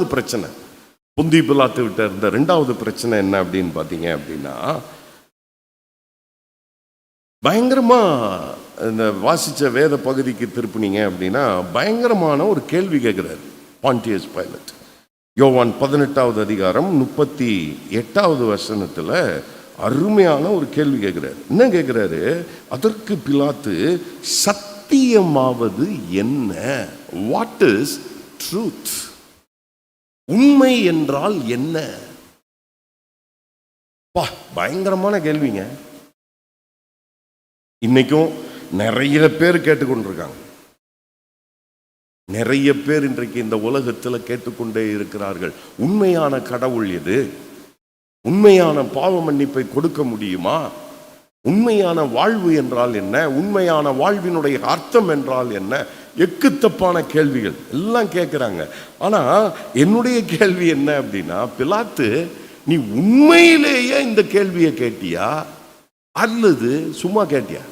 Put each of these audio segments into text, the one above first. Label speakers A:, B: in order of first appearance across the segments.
A: ரெண்டாவது பிரச்சனை. புந்தி பிலாத்து விட்ட இருந்த ரெண்டாவது பிரச்சனை என்ன அப்படின்னு பார்த்தீங்க அப்படின்னா பயங்கரமாக இந்த வாசித்த வேத பகுதிக்கு திருப்பினீங்க அப்படின்னா பயங்கரமான ஒரு கேள்வி கேட்கிறாரு பாண்டியஸ் பைலட் யோவான் பதினெட்டாவது அதிகாரம் முப்பத்தி எட்டாவது வசனத்தில் அருமையான ஒரு கேள்வி கேட்குறாரு என்ன கேட்கிறாரு அதற்கு பிலாத்து சத்தியமாவது என்ன? வாட் இஸ் ட்ரூத் உண்மை என்றால் என்ன? பா பயங்கரமான கேள்விங்க. இன்னைக்கும் நிறைய பேர் கேட்டுக்கொண்டிருக்காங்க. நிறைய பேர் இன்றைக்கு இந்த உலகத்தில் கேட்டுக்கொண்டே இருக்கிறார்கள். உண்மையான கடவுள் எது? உண்மையான பாவ மன்னிப்பை கொடுக்க முடியுமா? உண்மையான வாழ்வு என்றால் என்ன? உண்மையான வாழ்வினுடைய அர்த்தம் என்றால் என்ன? எக்குத்தப்பான கேள்விகள் எல்லாம் கேட்குறாங்க ஆனா என்னுடைய கேள்வி என்ன அப்படின்னா பிலாத்து நீ உண்மையிலேயே இந்த கேள்வியை கேட்டியா? அல்லது சும்மா கேட்டியா?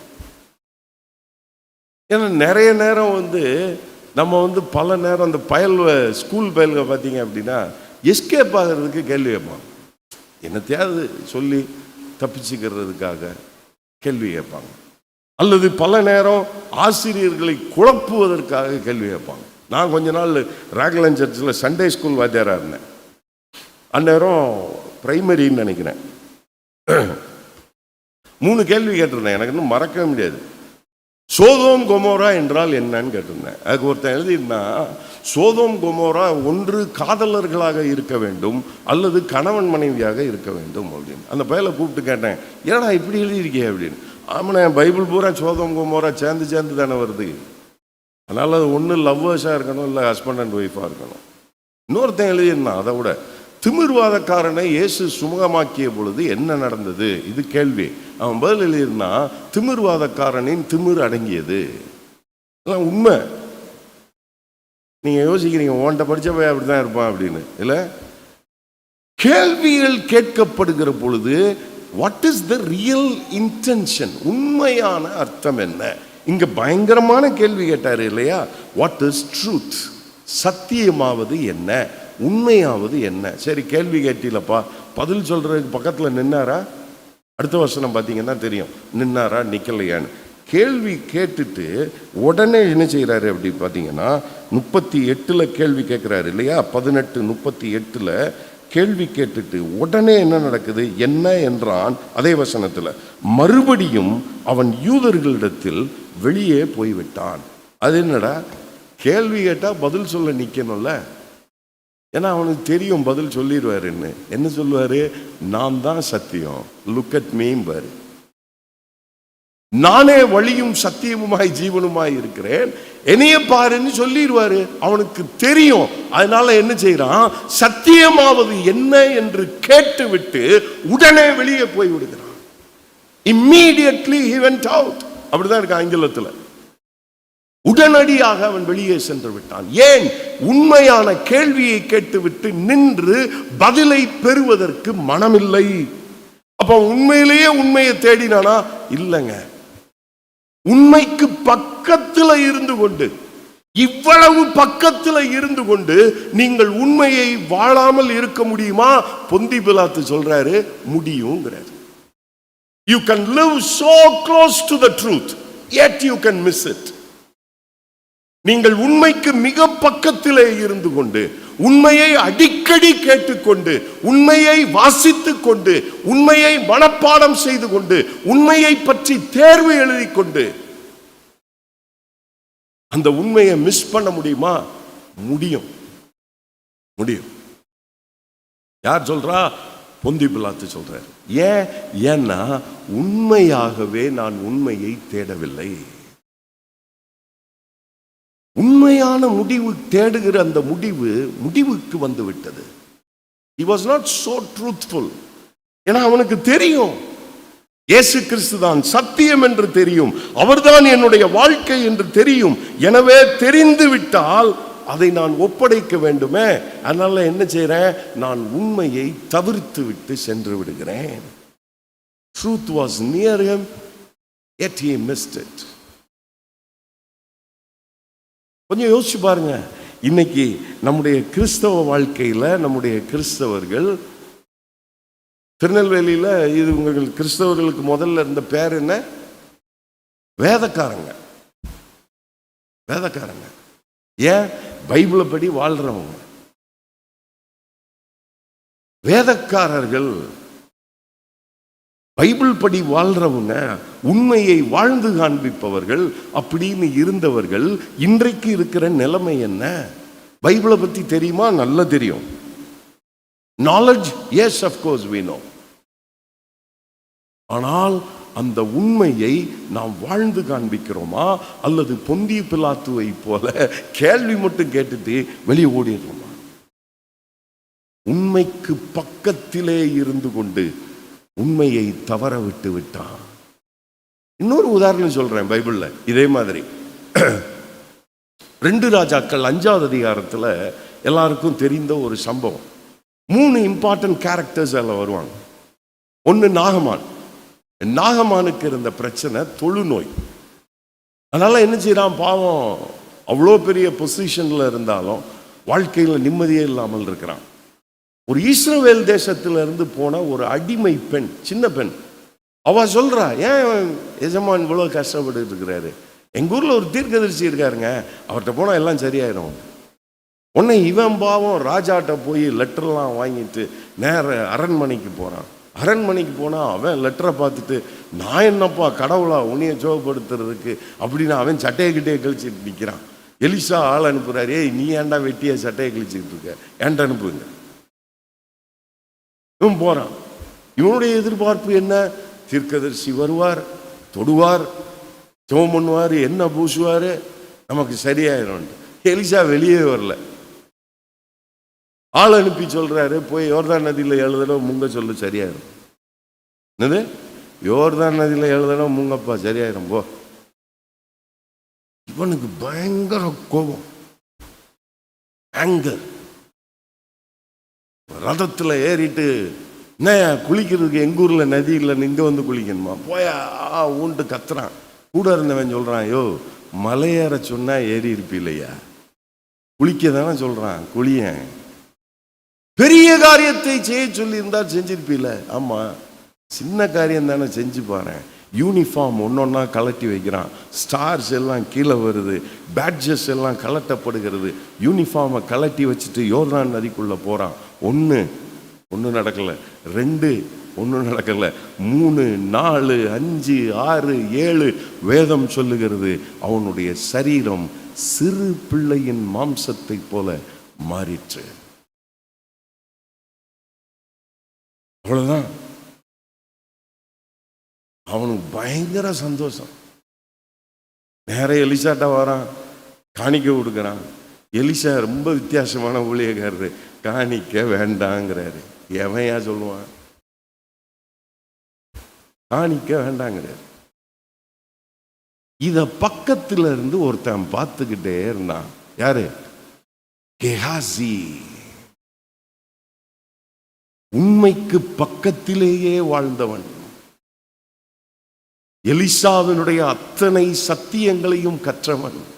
A: ஏன்னா நிறைய நேரம் வந்து நம்ம வந்து பல நேரம் அந்த பயல் ஸ்கூல் பயல்க பார்த்தீங்க அப்படின்னா எஸ்கேப் ஆகிறதுக்கு கேள்வி கேட்பான் என்னத்தையாவது சொல்லி தப்பிச்சுக்கிறதுக்காக கேள்வி கேட்பாங்க. அல்லது பல நேரம் ஆசிரியர்களை குழப்புவதற்காக கேள்வி கேட்பாங்க. நான் கொஞ்ச நாள் ராகலன் சர்ச்சில் சண்டே ஸ்கூல் வாத்தியாராக இருந்தேன். அந்நேரம் பிரைமரின்னு நினைக்கிறேன். மூணு கேள்வி கேட்டிருந்தேன். எனக்கு இன்னும் மறக்கவே முடியாது. சோதோம் கொமோரா என்றால் என்னன்னு கேட்டிருந்தேன். அதுக்கு ஒருத்தன் எழுதியிருந்தா சோதோம் கொமோரா ஒன்று காதலர்களாக இருக்க வேண்டும் அல்லது கணவன் மனைவியாக இருக்க வேண்டும் அப்படின்னு. அந்த பயலை கூப்பிட்டு கேட்டேன் ஏடா இப்படி எழுதியிருக்கே அப்படின்னு. ஆமாண்ணே பைபிள் பூரா சோதம் கொமோரா சேர்ந்து சேர்ந்து தானே வருது. அதனால் அது ஒன்று லவ்வர்ஸாக இருக்கணும் இல்லை ஹஸ்பண்ட் அண்ட் ஒய்ஃபாக இருக்கணும். இன்னொருத்தன் எழுதியிருந்தான் அதை விட. திமிர்வாதக்காரனை இயேசு சுமூகமாக்கிய பொழுது என்ன நடந்தது? இது கேள்வி. அவன் பதில் எழுதியிருந்தான் திமிர்வாதக்காரனின் திமிர் அடங்கியது. அதெல்லாம் உண்மை. நீங்கள் யோசிக்கிறீங்க ஓன்ட்ட படிச்ச போய் அப்படிதான் இருப்பான் அப்படின்னு. இல்லை? கேள்விகள் கேட்கப்படுகிற பொழுது what is the real intention உண்மையான அர்த்தம் என்ன? இங்க பயங்கரமான கேள்வி கேட்டார் இல்லையா? வாட் இஸ் ட்ரூத் சத்தியமாவது என்ன? உண்மையாவது என்ன? சரி கேள்வி கேட்டீங்களப்பா பதில் சொல்றதுக்கு பக்கத்தில் நின்னாரா? அடுத்த வசனம் பார்த்தீங்கன்னா தெரியும். நின்னாரா நிக்கலையான்னு. கேள்வி கேட்டுட்டு உடனே என்ன செய்கிறாரு அப்படி பார்த்தீங்கன்னா முப்பத்தி எட்டில் கேள்வி கேட்குறாரு இல்லையா? பதினெட்டு முப்பத்தி எட்டில் கேள்வி கேட்டுட்டு உடனே என்ன நடக்குது? என்ன என்றான் அதே வசனத்தில். மறுபடியும் அவன் யூதர்களிடத்தில் வெளியே போய்விட்டான். அது என்னடா? கேள்வி கேட்டால் பதில் சொல்ல நிற்கணும்ல ஏன்னா அவனுக்கு தெரியும் பதில் சொல்லிடுவாருன்னு. என்ன சொல்லுவாரு? நான் தான் சத்தியம். லுக் அட் மீம்பாரு நானே வழியும் சத்தியமுமாய் ஜீவனுமாய் இருக்கிறேன். என்னைய பாருன்னு சொல்லிடுவாரு. அவனுக்கு தெரியும். அதனால என்ன செய்யறான் சத்தியமாவது என்ன என்று கேட்டுவிட்டு உடனே வெளியே போய் விடுகிறான். இம்மீடியட்லி ஹி வென்ட் அவுட் அப்படிதான் இருக்கு ஆங்கிலத்தில் உடனடியாக அவன் வெளியே சென்று விட்டான். ஏன்? உண்மையான கேள்வியை கேட்டுவிட்டு நின்று பதிலை பெறுவதற்கு மனமில்லை. அப்ப உண்மையிலேயே உண்மையை தேடினானா? இல்லைங்க. உண்மைக்கு பக்கத்துல இருந்து கொண்டு இவ்வளவு பக்கத்துல இருந்து கொண்டு நீங்கள் உண்மையை வாழாமல் இருக்க முடியுமா? பொந்தி பிலாத்து சொல்றாரு முடியுங்கிறாரு. You can live so close to the truth yet you can miss it நீங்கள் உண்மைக்கு மிக பக்கத்திலே இருந்து கொண்டு உண்மையை அடிக்கடி கேட்டுக்கொண்டு உண்மையை வாசித்துக் கொண்டு உண்மையை மனப்பாடம் செய்து கொண்டு உண்மையை பற்றி தேர்வு எழுதி கொண்டு அந்த உண்மையை மிஸ் பண்ண முடியுமா? முடியும். முடியும். யார் சொல்றா? பொந்தி பிலாத்து சொல்றாரு. ஏன்? ஏன்னா உண்மையாகவே நான் உண்மையை தேடவில்லை. உண்மையான முடிவு தேடுகிற அந்த முடிவு முடிவுக்கு வந்து விட்டது. வாஸ் நாட் சோ so ஏன்னா அவனுக்கு தெரியும். இயேசு கிறிஸ்து தான் சத்தியம் என்று தெரியும். அவர்தான் என்னுடைய வாழ்க்கை என்று தெரியும். எனவே தெரிந்து விட்டால் அதை நான் ஒப்படைக்க வேண்டுமே. அதனால என்ன செய்கிறேன் நான் உண்மையை தவிர்த்து விட்டு சென்று விடுகிறேன். Truth was near him yet he missed கொஞ்சம் யோசிச்சு பாருங்க. இன்னைக்கு நம்முடைய கிறிஸ்தவ வாழ்க்கையில நம்முடைய கிறிஸ்தவர்கள் திருநெல்வேலியில இது உங்கள் கிறிஸ்தவர்களுக்கு முதல்ல இருந்த பேர் என்ன? வேதக்காரங்க. வேதக்காரங்க. ஏன்? பைபிளை படி வாழ்றவங்க. வேதக்காரர்கள் பைபிள் படி வாழ்றவங்க உண்மையை வாழ்ந்து காண்பிப்பவர்கள் அப்படின்னு இருந்தவர்கள் இன்றைக்கு இருக்கிற நிலைமை என்ன? பைபிளை பற்றி தெரியுமா? நல்லா தெரியும். நாலேஜ் எஸ் அஃப்கோர்ஸ் வேணும் ஆனால் அந்த உண்மையை நாம் வாழ்ந்து காண்பிக்கிறோமா? அல்லது பொந்தி பிலாத்துவை போல கேள்வி மட்டும் கேட்டுட்டு வெளியே ஓடிடுறோமா? உண்மைக்கு பக்கத்திலே இருந்து கொண்டு உண்மையை தவற விட்டு விட்டான். இன்னொரு உதாரணம் சொல்றேன் பைபிள்ல. இதே மாதிரி. ரெண்டு ராஜாக்கள் அஞ்சாவது அதிகாரத்தில் எல்லாருக்கும் தெரிந்த ஒரு சம்பவம். மூணு இம்பார்ட்டன்ட் கேரக்டர்ஸ் அதில் வருவாங்க. ஒன்று நாகமான். நாகமானுக்கு இருந்த பிரச்சனை தொழுநோய். அதனால் என்ன செய்கிறான் பாவம் அவ்வளோ பெரிய பொசிஷனில் இருந்தாலும் வாழ்க்கையில் நிம்மதியே இல்லாமல் இருக்கிறான். ஒரு இஸ்ரவேல் தேசத்திலிருந்து போன ஒரு அடிமை பெண் சின்ன பெண். அவ சொல்றா ஏன் எஜமான் இவ்வளோ கஷ்டப்பட்டு இருக்கிறாரு? எங்க ஊர்ல ஒரு தீர்க்கதரிசி இருக்காருங்க. அவர்கிட்ட போனால் எல்லாம் சரியாயிடும் உன்னை இவன் பாவம் ராஜாட்ட போய் லெட்டர்லாம் வாங்கிட்டு நேர அரண்மனைக்கு போறான். அரண்மனைக்கு போனா அவன் லெட்டரை பார்த்துட்டு நான் என்னப்பா கடவுளா உன்னைய சோகப்படுத்துறதுக்கு அப்படின்னு அவன் சட்டையை கிட்டே கழிச்சிட்டு நிற்கிறான் எலிசா ஆள் அனுப்புறாரு ஏய் நீ ஏன்டா வெட்டிய சட்டையை கழிச்சிட்டு இருக்க? ஏன்டா அனுப்புங்க. இவன் போறான். இவனுடைய எதிர்பார்ப்பு என்ன? தீர்க்கதரிசி வருவார் தொடுவார் ஜெபம் பண்ணுவார் என்ன பூசுவார் நமக்கு சரியாயிரும். எலிசா வெளியே வரல. ஆள் அனுப்பி சொல்றாரு போய் யோர்தான் நதியில் எழுதணும் முங்க சொல்லு சரியாயிரும். என்னது? யோர்தான் நதியில் எழுதணும் முங்கப்பா சரியாயிரும் போ. இவனுக்கு பயங்கர கோபம். ஆங்கர் ரதத்தில் ஏறிட்டு என்ன குளிக்கிறதுக்கு எங்கள் ஊரில் நதி இல்லைன்னு இங்க வந்து குளிக்கணுமா? போயா. ஆ ஊன்ட்டு கத்துறான். கூட இருந்தவன் சொல்கிறான் ஐயோ மலையேற சொன்னால் ஏறி இருப்பில்லையா? குளிக்க தானே சொல்கிறான் குளியன். பெரிய காரியத்தை செய்ய சொல்லி இருந்தா செஞ்சிருப்பீல ஆமாம் சின்ன காரியம் தானே செஞ்சு பாரு யூனிஃபார்ம் ஒன்னொன்னா கலட்டி வைக்கிறான். ஸ்டார்ஸ் எல்லாம் கீழே வருது. பேட்ஜஸ் எல்லாம் கலட்டப்படுகிறது. யூனிஃபார்மை கலட்டி வச்சுட்டு யோர்தான் நதிக்குள்ளே போகிறான் ஒன்று ஒன்றும் நடக்கல. ரெண்டு ஒன்றும் நடக்கல. மூணு நாலு அஞ்சு ஆறு ஏழு வேதம் சொல்லுகிறது. அவனுடைய சரீரம் சிறு பிள்ளையின் மாம்சத்தை போல மாறிற்று. அவ்வளவுதான். அவனுக்கு பயங்கர சந்தோஷம். நேர எலிசாட்டா வரான் காணிக்க கொடுக்குறான். எலிசா ரொம்ப வித்தியாசமான ஊழியக்காரரு. காணிக்க வேண்டாங்கிறாரு. எவன் ஏன் சொல்லுவான்? காணிக்க வேண்டாங்கிறாரு. இத பக்கத்துல இருந்து ஒருத்தன் பார்த்துக்கிட்டே இருந்தான். யாரு? கெஹாசி உண்மைக்கு பக்கத்திலேயே வாழ்ந்தவன். எலிசாவினுடைய அத்தனை சத்தியங்களையும் கற்றவன்.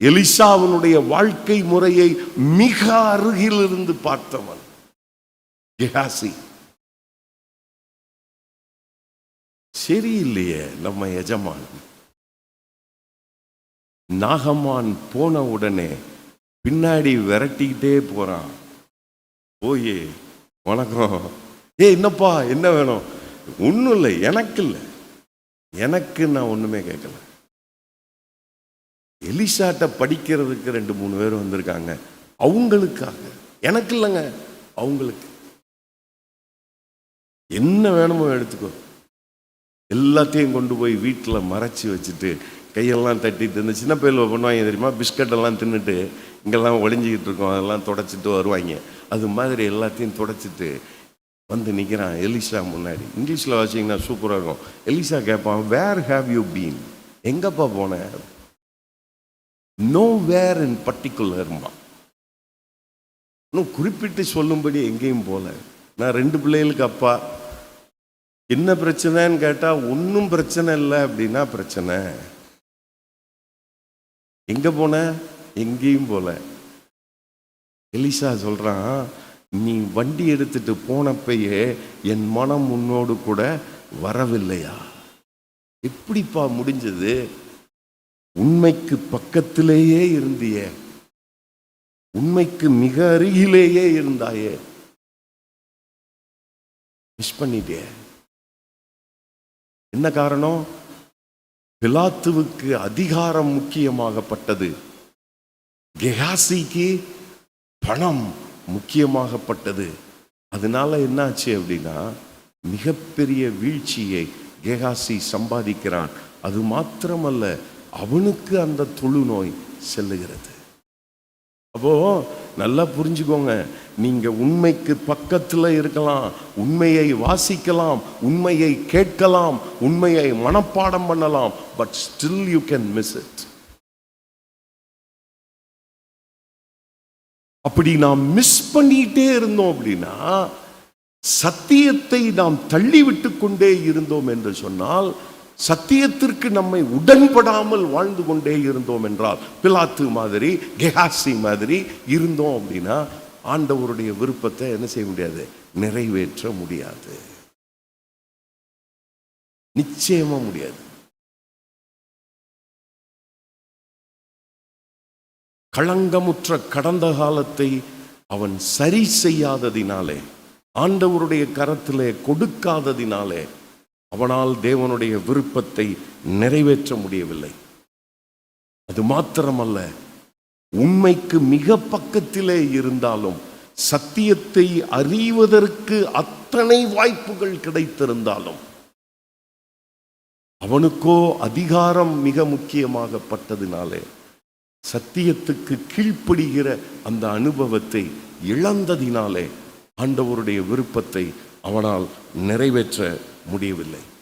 A: எலிசாவினுடைய வாழ்க்கை முறையை மிக அருகில் இருந்து பார்த்தவன் கெஹாசி சரியில்லையே நம்ம எஜமான். நாகமான் போன உடனே பின்னாடி விரட்டிக்கிட்டே போறான். ஓயே வணக்கம். ஏ என்னப்பா என்ன வேணும்? ஒன்றும் இல்லை எனக்கு இல்லை எனக்கு நான் ஒண்ணுமே கேட்கல. எலிசாட்டை படிக்கிறதுக்கு ரெண்டு மூணு பேர் வந்திருக்காங்க. அவங்களுக்காக. எனக்கு இல்லைங்க. அவங்களுக்கு. என்ன வேணுமோ எடுத்துக்கோ. எல்லாத்தையும் கொண்டு போய் வீட்டில் மறைச்சி வச்சுட்டு கையெல்லாம் தட்டிட்டு இந்த சின்ன பையில பண்ணுவாங்க தெரியுமா? பிஸ்கட் எல்லாம் தின்னுட்டு இங்கெல்லாம் ஒளிஞ்சிக்கிட்டு இருக்கோம். அதெல்லாம் தொடச்சிட்டு வருவாங்க. அது மாதிரி எல்லாத்தையும் தொடச்சிட்டு வந்து நிற்கிறான் எலிசா முன்னாடி. இங்கிலீஷில் வாசிங்கன்னா சூப்பராக இருக்கும். எலிசா கேட்பான் வேர் ஹேவ் யூ பீன் எங்கப்பா போனேன் நோ வேர் இன் பர்டிகுலர்மா இன்னும் குறிப்பிட்டு சொல்லும்படி எங்கேயும் போல. நான் ரெண்டு பிள்ளைகளுக்கு அப்பா. என்ன பிரச்சனைன்னு கேட்டால் ஒன்றும் பிரச்சனை இல்லை அப்படின்னா பிரச்சனை. எங்கே போன? எங்கேயும் போல. எலிசா சொல்றான் நீ வண்டி எடுத்துட்டு போனப்பயே என் மனம் உன்னோடு கூட வரவில்லையா? எப்படிப்பா முடிஞ்சது? உண்மைக்கு பக்கத்திலேயே இருந்தியே. உண்மைக்கு மிக அருகிலேயே இருந்தாயே. மிஸ் பண்ணிட்டே. என்ன காரணம்? பிலாத்துவுக்கு அதிகாரம் முக்கியமாகப்பட்டது. கெஹாசிக்கு பணம் முக்கியமாகப்பட்டது. அதனால என்னாச்சு அப்படின்னா மிகப்பெரிய வீழ்ச்சியை கெஹாசி சம்பாதிக்கிறான். அது மாத்திரமல்ல அவனுக்கு அந்த தொழு நோய் செல்லுகிறது. அப்போ நல்லா புரிஞ்சுக்கோங்க. நீங்க உண்மைக்கு பக்கத்துல இருக்கலாம் உண்மையை வாசிக்கலாம் உண்மையை கேட்கலாம் உண்மையை மனப்பாடம் பண்ணலாம் but still you can miss it அப்படி நாம் மிஸ் பண்ணிட்டே இருந்தோம் அப்படின்னா சத்தியத்தை நாம் தள்ளிவிட்டு கொண்டே இருந்தோம் என்று சொன்னால் சத்தியத்திற்கு நம்மை உடன்படாமல் வாழ்ந்து கொண்டே இருந்தோம் என்றால் பிலாத்து மாதிரி கெஹாசி மாதிரி இருந்தோம் அப்படின்னா ஆண்டவருடைய விருப்பத்தை என்ன செய்ய முடியாது? நிறைவேற்ற முடியாது. நிச்சயமா முடியாது. களங்கமுற்ற கடந்த காலத்தை அவன் சரி செய்யாததினாலே ஆண்டவருடைய கரத்திலே கொடுக்காததினாலே அவனால் தேவனுடைய விருப்பத்தை நிறைவேற்ற முடியவில்லை. அது மாத்திரமல்ல உண்மைக்கு மிக பக்கத்திலே இருந்தாலும் சத்தியத்தை அறிவதற்கு அத்தனை வாய்ப்புகள் கிடைத்திருந்தாலும் அவனுக்கோ அதிகாரம் மிக முக்கியமாகப்பட்டதினாலே சத்தியத்துக்கு கீழ்ப்படுகிற அந்த அனுபவத்தை இழந்ததினாலே ஆண்டவருடைய விருப்பத்தை அவனால் நிறைவேற்ற முடியவில்லை.